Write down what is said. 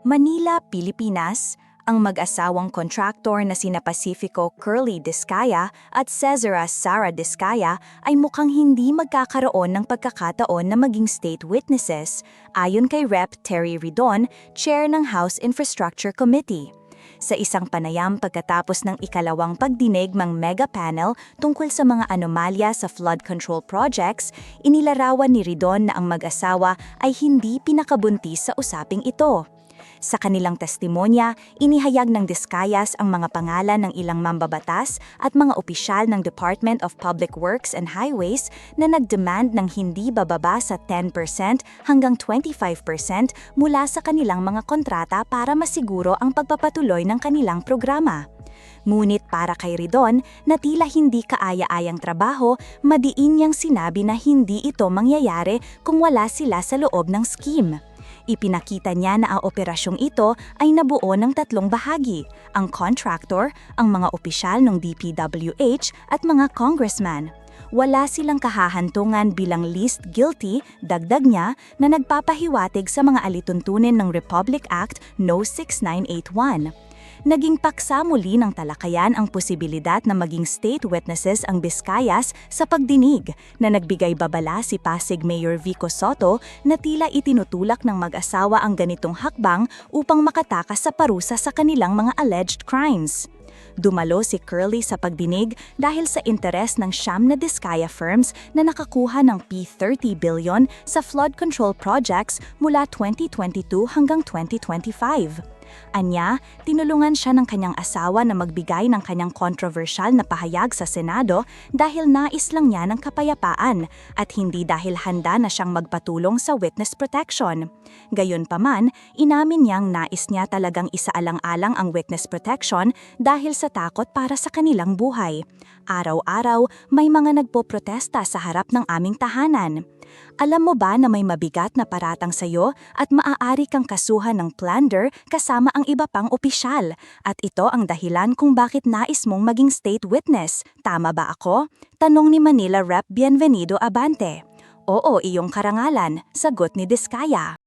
Manila, Pilipinas, ang mag-asawang kontraktor na sina Pacifico Curly Discaya at Cesara Sara Discaya ay mukhang hindi magkakaroon ng pagkakataon na maging state witnesses, ayon kay Rep. Terry Ridon, chair ng House Infrastructure Committee. Sa isang panayam pagkatapos ng ikalawang pagdinig ng mega panel tungkol sa mga anomalya sa flood control projects, inilarawan ni Ridon na ang mag-asawa ay hindi pinakabuntis sa usaping ito. Sa kanilang testimonya, inihayag ng Discayas ang mga pangalan ng ilang mambabatas at mga opisyal ng Department of Public Works and Highways na nagdemand ng hindi bababa sa 10% hanggang 25% mula sa kanilang mga kontrata para masiguro ang pagpapatuloy ng kanilang programa. Ngunit para kay Ridon, na tila hindi kaaya-ayang trabaho, madiin niyang sinabi na hindi ito mangyayari kung wala sila sa loob ng scheme. Ipinakita niya na ang operasyong ito ay nabuo ng tatlong bahagi, ang contractor, ang mga opisyal ng DPWH at mga congressman. Wala silang kahahantungan bilang least guilty, dagdag niya, na nagpapahiwatig sa mga alituntunin ng Republic Act No. 6981 naging paksa muli ng talakayan ang posibilidad na maging state witnesses ang Visayas sa pagdinig na nagbigay babala si Pasig Mayor Vico Soto na tila itinutulak ng mag-asawa ang ganitong hakbang upang makatakas sa parusa sa kanilang mga alleged crimes. Dumalo si Curly sa pagdinig dahil sa interes ng siyam na Diskaya firms na nakakuha ng P30 billion sa flood control projects mula 2022 hanggang 2025. Anya, tinulungan siya ng kanyang asawa na magbigay ng kanyang kontrobersyal na pahayag sa Senado dahil nais lang niya ng kapayapaan at hindi dahil handa na siyang magpatulong sa witness protection. Gayunpaman, inamin niyang nais niya talagang isaalang-alang ang witness protection dahil sa takot para sa kanilang buhay. Araw-araw, may mga nagpoprotesta sa harap ng aming tahanan. Alam mo ba na may mabigat na paratang sayo at maaari kang kasuhan ng plunder kasama ang iba pang opisyal? At ito ang dahilan kung bakit nais mong maging state witness. Tama ba ako? Tanong ni Manila Rep. Bienvenido Abante. Oo, iyong karangalan, sagot ni Diskaya.